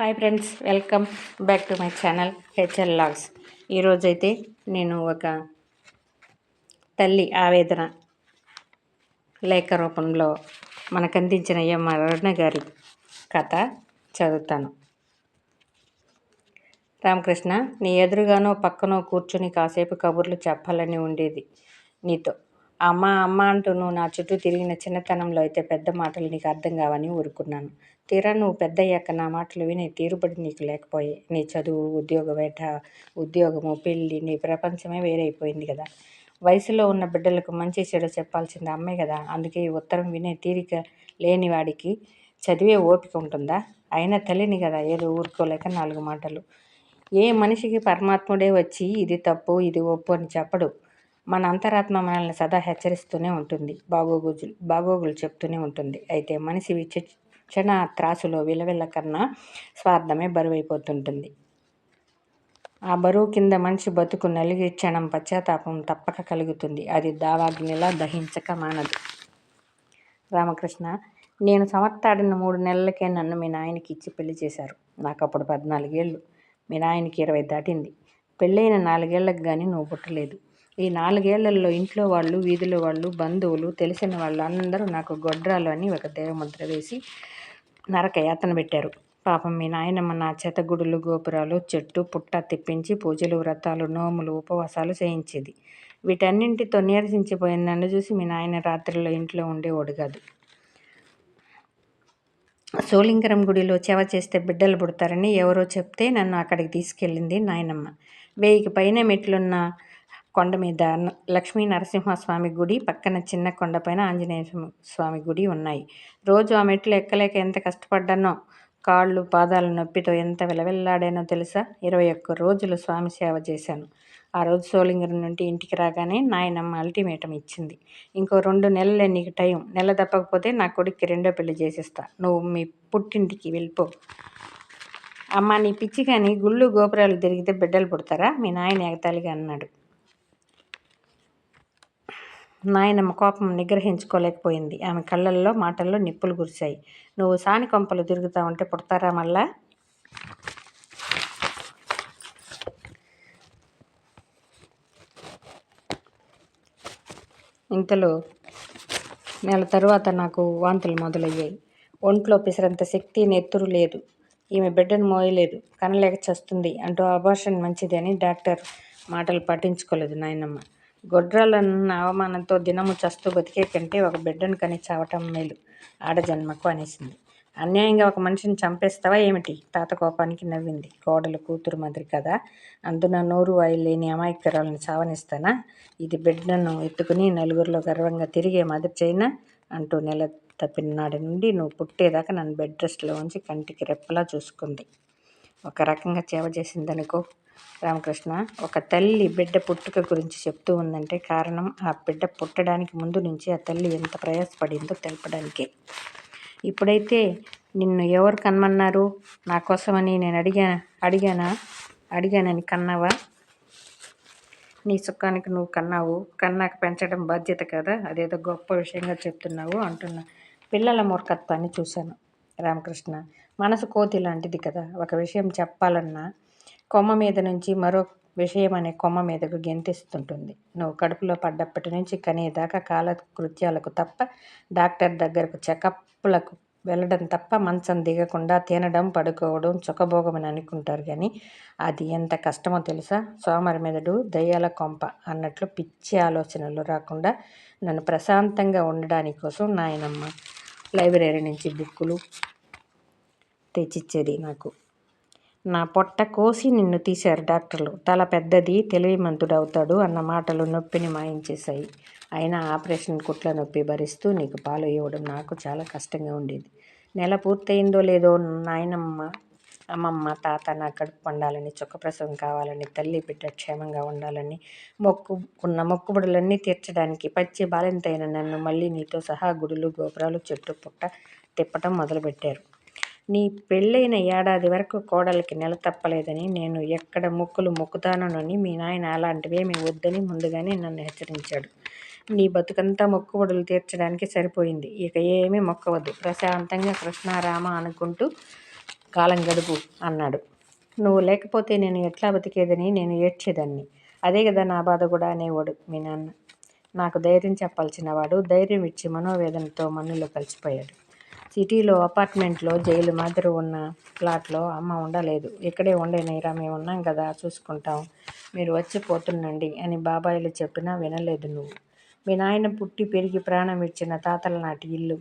Hi friends welcome back to my channel HL logs. ఈరోజైతే నేను ఒక తల్లి ఆవేదన లేఖ రూపంలో మనకు అందించిన ఎం అరుణ గారి కథ చదువుతాను. రామకృష్ణ నీ ఎదురుగానో పక్కనో కూర్చుని కాసేపు కబుర్లు చెప్పాలని ఉండేది నీతో. అమ్మ అమ్మ అంటూ నువ్వు నా చుట్టూ తిరిగిన చిన్నతనంలో అయితే పెద్ద మాటలు నీకు అర్థం కావని ఊరుకున్నాను. తీరా నువ్వు పెద్దయ్యాక నా మాటలు విని తీరుబడి నీకు లేకపోయే. నీ చదువు ఉద్యోగ వేట ఉద్యోగము పెళ్ళి నీ ప్రపంచమే వేరైపోయింది కదా. వయసులో ఉన్న బిడ్డలకు మంచి చెడు చెప్పాల్సింది అమ్మే కదా. అందుకే ఈ ఉత్తరం వినే తీరిక లేని వాడికి చదివే ఓపిక ఉంటుందా? అయినా తల్లిని కదా ఏదో ఊరుకోలేక నాలుగు మాటలు. ఏ మనిషికి పరమాత్ముడే వచ్చి ఇది తప్పు ఇది ఒప్పు అని చెప్పడు. మన అంతరాత్మ మనల్ని సదా హెచ్చరిస్తూనే ఉంటుంది. బాగోగుజులు బాగోగులు చెప్తూనే ఉంటుంది. అయితే మనిషి క్షణ త్రాసులో విలవిల్ల కన్నా స్వార్థమే బరువైపోతుంటుంది. ఆ బరువు కింద మనిషి బతుకు నలిగి క్షణం పశ్చాత్తాపం తప్పక కలుగుతుంది. అది దావాగ్నిలా దహించక మానదు. రామకృష్ణ నేను సమర్థాడిన మూడు నెలలకే నన్ను మీ నాయనకి ఇచ్చి పెళ్ళి చేశారు. నాకు అప్పుడు పద్నాలుగేళ్ళు. మీ నాయనకి ఇరవై దాటింది. పెళ్ళైన నాలుగేళ్ళకు కానీ నువ్వు పుట్టలేదు. ఈ నాలుగేళ్ళలో ఇంట్లో వాళ్ళు వీధిలో వాళ్ళు బంధువులు తెలిసిన వాళ్ళు అందరూ నాకు గొడ్రాలు అని ఒక దేవముద్ర వేసి నరక యాతన పెట్టారు. పాపం మీ నాయనమ్మ నా చేత గుడులు గోపురాలు చెట్టు పుట్ట తిప్పించి పూజలు వ్రతాలు నోములు ఉపవాసాలు చేయించేది. వీటన్నింటితో నీరసించిపోయిన నన్ను చూసి మీ నాయన రాత్రిలో ఇంట్లో ఉండే కాదు సోలింగరం గుడిలో చెవ చేస్తే బిడ్డలు పుడతారని ఎవరో చెప్తే నన్ను అక్కడికి తీసుకెళ్ళింది నాయనమ్మ. వెయ్యికి పైన మెట్లున్న కొండ మీద లక్ష్మీ నరసింహస్వామి గుడి పక్కన చిన్న కొండపైన ఆంజనేయ స్వామి గుడి ఉన్నాయి. రోజు ఆ మెట్లు ఎక్కలేక ఎంత కష్టపడ్డానో కాళ్ళు పాదాల నొప్పితో ఎంత విలవిల్లాడానో తెలుసా? ఇరవై ఒక్క రోజులు స్వామి సేవ చేశాను. ఆ రోజు సోలింగరం నుండి ఇంటికి రాగానే నాయనమ్మ అల్టిమేటం ఇచ్చింది. ఇంకో రెండు నెలలే నీకు టైం. నెల తప్పకపోతే నా కొడుక్కి రెండో పెళ్ళి చేసేస్తా. నువ్వు మీ పుట్టింటికి వెళ్ళిపో. అమ్మ నీ పిచ్చి కానీ గుళ్ళు గోపురాలు తిరిగితే బిడ్డలు పుడతారా? మీ నాయన ఎగతాళిగా అన్నాడు. నాయనమ్మ కోపం నిగ్రహించుకోలేకపోయింది. ఆమె కళ్ళల్లో మాటల్లో నిప్పులు గురిశాయి నువ్వు సాని కొంపలు తిరుగుతా ఉంటే పుడతారా మళ్ళా? ఇంతలో నెల తరువాత నాకు వాంతులు మొదలయ్యాయి. ఒంట్లో పిసరంత శక్తి నెత్తురు లేదు. ఈమె బిడ్డను మోయలేదు. కనలేక చస్తుంది. అంటూ అబార్షన్ మంచిది అని డాక్టర్ మాటలు పట్టించుకోలేదు నాయనమ్మ. గొడ్రాలను అవమానంతో దినము చస్తూ బతికే కంటే ఒక బిడ్డను కని చావటం మేలు. ఆడజన్మకు అనేసింది. అన్యాయంగా ఒక మనిషిని చంపేస్తావా ఏమిటి? తాత కోపానికి నవ్వింది. కోడలు కూతురు మాదిరి కదా? అందున నోరు వాయి లేని అమాయకురాలను చావనిస్తానా? ఇది బిడ్డను ఎత్తుకుని నలుగురిలో గర్వంగా తిరిగే మాదిరి చైనా అంటూ నెల తప్పిన నాటి నుండి నువ్వు పుట్టేదాకా నన్ను బెడ్ రెస్ట్లో ఉంచి కంటికి రెప్పలా చూసుకుంది. ఒక రకంగా చేవ చేసిందనుకో రామకృష్ణ ఒక తల్లి బిడ్డ పుట్టుక గురించి చెప్తూ ఉందంటే కారణం ఆ బిడ్డ పుట్టడానికి ముందు నుంచి ఆ తల్లి ఎంత ప్రయాసపడిందో తెలపడానికే. ఇప్పుడైతే నిన్ను ఎవరు కనమన్నారు? నా కోసమని నేను అడిగా అడిగానా? అడిగానని కన్నావా? నీ సుఖానికి నువ్వు కన్నావు. కన్నాక పెంచడం బాధ్యత కదా? అదేదో గొప్ప విషయంగా చెప్తున్నావు అంటున్నా. పిల్లల మూర్ఖత్వాన్ని చూశాను రామకృష్ణ. మనసు కోతి లాంటిది కదా. ఒక విషయం చెప్పాలన్నా కొమ్మ మీద నుంచి మరో విషయం అనే కొమ్మ మీదకు గెంతిస్తుంటుంది. నువ్వు కడుపులో పడ్డప్పటి నుంచి కనేదాకా కాలకృత్యాలకు తప్ప డాక్టర్ దగ్గరకు చెకప్లకు వెళ్ళడం తప్ప మంచం దిగకుండా తినడం పడుకోవడం చుకభోగమని అనుకుంటారు కానీ అది ఎంత కష్టమో తెలుసా? సోమరి మెదడు దయ్యాల కొంప అన్నట్లు పిచ్చి ఆలోచనలు రాకుండా నన్ను ప్రశాంతంగా ఉండడానికి కోసం నాయనమ్మ లైబ్రరీ నుంచి బుక్కులు తెచ్చిచ్చేది నాకు. నా పొట్ట కోసి నిన్ను తీశారు డాక్టర్లు. తల పెద్దది అవుతాడు అన్న మాటలు నొప్పిని మాయించేశాయి. అయినా ఆపరేషన్ కుట్ల నొప్పి భరిస్తూ నీకు పాలు ఇవ్వడం నాకు చాలా కష్టంగా ఉండేది. నెల పూర్తయిందో లేదో నాయనమ్మ అమ్మమ్మ తాత నా కడుపు పండాలని చుక్కప్రసవం కావాలని తల్లి బిడ్డ క్షేమంగా ఉండాలని మొక్కు ఉన్న మొక్కుబడులన్నీ తీర్చడానికి పచ్చి బాలింతైన నన్ను మళ్ళీ నీతో సహా గుడులు గోపురాలు చెట్టు పుట్ట తిప్పటం మొదలుపెట్టారు. నీ పెళ్ళైన ఏడాది వరకు కోడలికి నెల తప్పలేదని నేను ఎక్కడ మొక్కులు మొక్కుతానోనని మీ నాయన అలాంటివేమీ వద్దని ముందుగానే నన్ను హెచ్చరించాడు. నీ బతుకంతా మొక్కుబడులు తీర్చడానికి సరిపోయింది. ఇక ఏమీ మొక్కవద్దు. ప్రశాంతంగా కృష్ణారామ అనుకుంటూ కాలం గడుపు అన్నాడు. నువ్వు లేకపోతే నేను ఎట్లా బతికేదని నేను ఏడ్చేదాన్ని. అదే కదా నా బాధ కూడా అనేవాడు మీ నాన్న. నాకు ధైర్యం చెప్పాల్సిన వాడు ధైర్యం ఇచ్చి మనోవేదనతో మన్నులో కలిసిపోయాడు. సిటీలో అపార్ట్మెంట్లో జైలు మాదిరి ఉన్న ఫ్లాట్లో అమ్మ ఉండలేదు. ఇక్కడే ఉండేనైరా మేము ఉన్నాం కదా చూసుకుంటాం. మీరు వచ్చి పోతుండండి అని బాబాయిలు చెప్పినా వినలేదు నువ్వు. మీ నాయన పుట్టి పెరిగి ప్రాణం ఇచ్చిన తాతల నాటి ఇల్లు.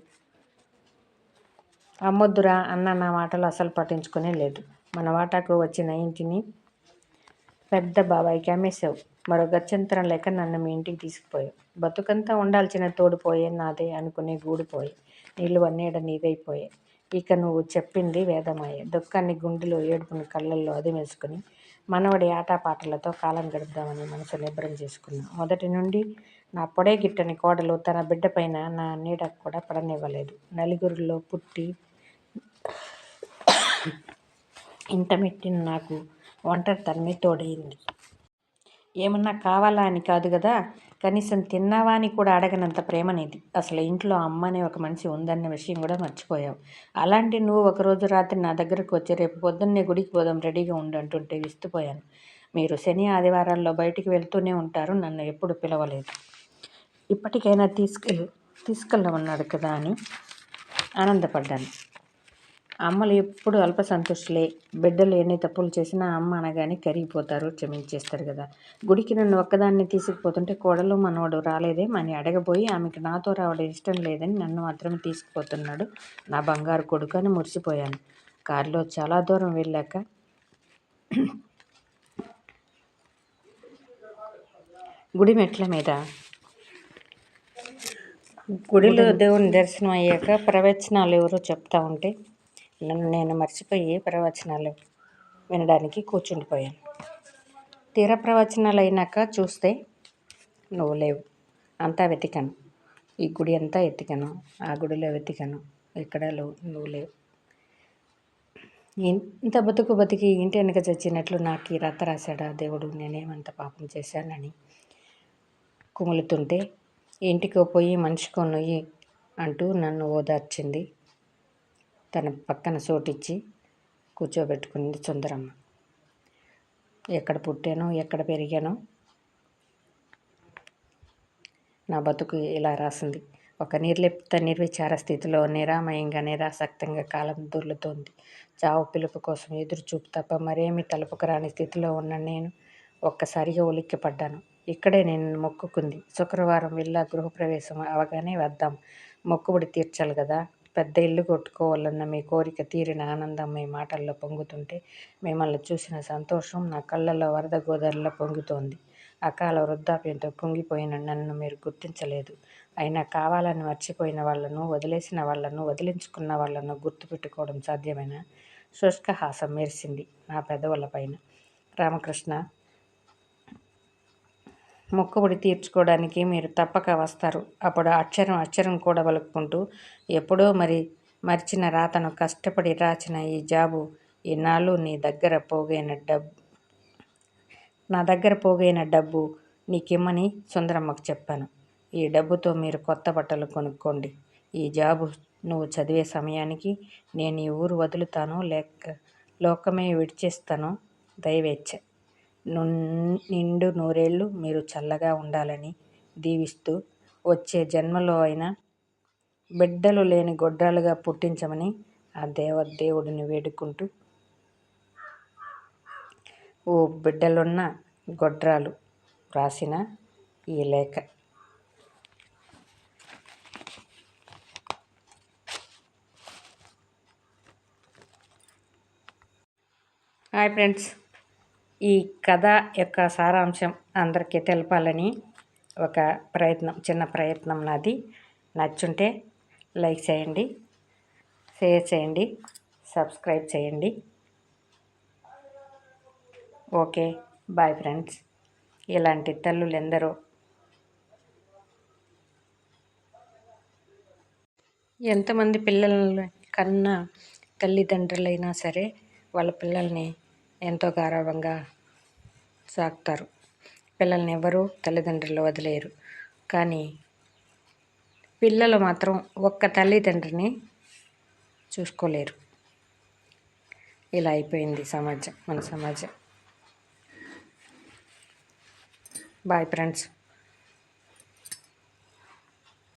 అమ్మొద్దురా అన్న నా మాటలు అసలు పట్టించుకునే లేదు. మన వాటాకు వచ్చిన ఇంటిని పెద్ద బాబాయికి అమ్మేశావు. మరో గత్యంతరం లేక నన్ను మీ ఇంటికి తీసుకుపోయావు. బతుకంతా ఉండాల్సిన తోడిపోయే నాదే అనుకునే గూడిపోయి. నీళ్ళు వన్నేడ నీదైపోయాయి ఇక నువ్వు చెప్పింది వేదమాయ. దుఃఖాన్ని గుండెలో ఏడుపుని కళ్ళల్లో అదిమేసుకుని మనవడి ఆటపాటలతో కాలం గడుపుదామని మనసు నిబ్రం చేసుకున్నా. మొదటి నుండి నా పొడే గిట్టని కోడలు తన బిడ్డపైన నా నీడ కూడా పడనివ్వలేదు. నలుగురిలో పుట్టి ఇంటమెట్టిన నాకు ఒంటరితనమే తోడైంది ఏమన్నా కావాలా అని కాదు కదా? కనీసం తిన్నావా అని కూడా అడగనంత ప్రేమనేది. అసలు ఇంట్లో అమ్మ అనే ఒక మనిషి ఉందన్న విషయం కూడా మర్చిపోయావు. అలాంటి నువ్వు ఒకరోజు రాత్రి నా దగ్గరకు వచ్చి రేపు పొద్దున్నే గుడికి పోదాం రెడీగా ఉండంటుంటే విస్తుపోయాను. మీరు శని ఆదివారాల్లో బయటికి వెళ్తూనే ఉంటారు నన్ను ఎప్పుడు పిలవలేదు. ఇప్పటికైనా తీసుకెళ్ళి తీసుకెళ్ళమన్నాడు కదా అని ఆనందపడ్డాను. అమ్మలు ఎప్పుడు అల్ప సంతోషులే. బిడ్డలు ఎన్ని తప్పులు చేసినా అమ్మ అనగానే కరిగిపోతారు క్షమించేస్తారు కదా. గుడికి నన్ను ఒక్కదాన్ని తీసుకుపోతుంటే కోడలు మనవడు రాలేదే మని అడగబోయి ఆమెకి నాతో రావడం ఇష్టం లేదని నన్ను మాత్రమే తీసుకుపోతున్నాడు. నా బంగారు కొడుకు అని మురిసిపోయాను. కారులో చాలా దూరం వెళ్ళాక గుడి మెట్ల మీద గుడిలో దేవుని దర్శనం అయ్యాక ప్రవచనాలు ఎవరో చెప్తా ఉంటే నన్ను నేను మర్చిపోయి ప్రవచనాలు వినడానికి కూర్చుండిపోయాను. తీర ప్రవచనాలు అయినాక చూస్తే నువ్వు లేవు. అంతా వెతికాను. ఈ గుడి అంతా ఎతికాను ఆ గుడిలో వెతికాను. ఇక్కడ నువ్వు లేవు. ఇంత బతుకు బతికి ఇంటి వెనక చచ్చినట్లు నాకు ఈ రత రాశాడా? దేవుడు నేనేమంత పాపం చేశానని కుములుతుంటే ఇంటికో పోయి మనిషికో నొయ్యి అంటూ నన్ను ఓదార్చింది. తన పక్కన చోటిచ్చి కూర్చోబెట్టుకుంది సుందరమ్మ. ఎక్కడ పుట్టానో ఎక్కడ పెరిగానో నా బతుకు ఇలా రాసింది. ఒక నిర్లిప్త నిర్విచార స్థితిలో నిరామయంగా నిరాసక్తంగా కాలం దొర్లుతోంది. చావు పిలుపు కోసం ఎదురు చూపు తప్ప మరేమీ తలుపుకు రాని స్థితిలో ఉన్న నేను ఒక్కసారిగా ఉలిక్కిపడ్డాను. ఇక్కడే నేను మొక్కుకుంది. శుక్రవారం వెళ్ళా గృహప్రవేశం అవగానే వద్దాం. మొక్కుబడి తీర్చాలి కదా. పెద్ద ఇల్లు కొట్టుకోవాలన్న మీ కోరిక తీరిన ఆనందం మీ మాటల్లో పొంగుతుంటే మిమ్మల్ని చూసిన సంతోషం నా కళ్ళల్లో వరద గోదావరిలో పొంగుతోంది. అకాల వృద్ధాప్యంతో పొంగిపోయిన నన్ను మీరు గుర్తించలేదు. అయినా కావాలని మర్చిపోయిన వాళ్ళను వదిలేసిన వాళ్ళను వదిలించుకున్న వాళ్ళను గుర్తుపెట్టుకోవడం సాధ్యమైన? శుష్కహాసం మెరిసింది నా పెదవుల పైన. రామకృష్ణ మొక్కుబడి తీర్చుకోవడానికి మీరు తప్పక వస్తారు. అప్పుడు అక్షరం అక్షరం కూడా వలుక్కుంటూ ఎప్పుడో మరి మరిచిన రాతను కష్టపడి రాచిన ఈ జాబు ఈనాళ్ళు నీ దగ్గర పోగైన డబ్బు. నా దగ్గర పోగైన డబ్బు నీకిమ్మని సుందరమ్మకు చెప్పాను. ఈ డబ్బుతో మీరు కొత్త బట్టలు కొనుక్కోండి. ఈ జాబు నువ్వు చదివే సమయానికి నేను ఈ ఊరు వదులుతాను లేక లోకమే విడిచేస్తాను. దయవేచ్చ నిండు నూరేళ్ళు మీరు చల్లగా ఉండాలని దీవిస్తూ వచ్చే జన్మలో అయినా బిడ్డలు లేని గొడ్రాలుగా పుట్టించమని ఆ దేవదేవుడిని వేడుకుంటూ ఓ బిడ్డలున్న గొడ్రాలు రాసిన ఈ లేఖ. Hi friends. ఈ కథ యొక్క సారాంశం అందరికీ తెలపాలని ఒక ప్రయత్నం చిన్న ప్రయత్నం నాది. నచ్చుంటే లైక్ చేయండి షేర్ చేయండి సబ్స్క్రైబ్ చేయండి. Okay bye friends. ఇలాంటి తల్లులు ఎందరో ఎంతమంది పిల్లల కన్నా తల్లిదండ్రులైనా సరే వాళ్ళ పిల్లల్ని ఎంతో గౌరవంగా సాకుతారు పిల్లల్ని ఎవరూ తల్లిదండ్రులు వదిలేరు. కానీ పిల్లలు మాత్రం ఒక్క తల్లిదండ్రిని చూసుకోలేరు. ఇలా అయిపోయింది సమాజం మన సమాజం. Bye friends.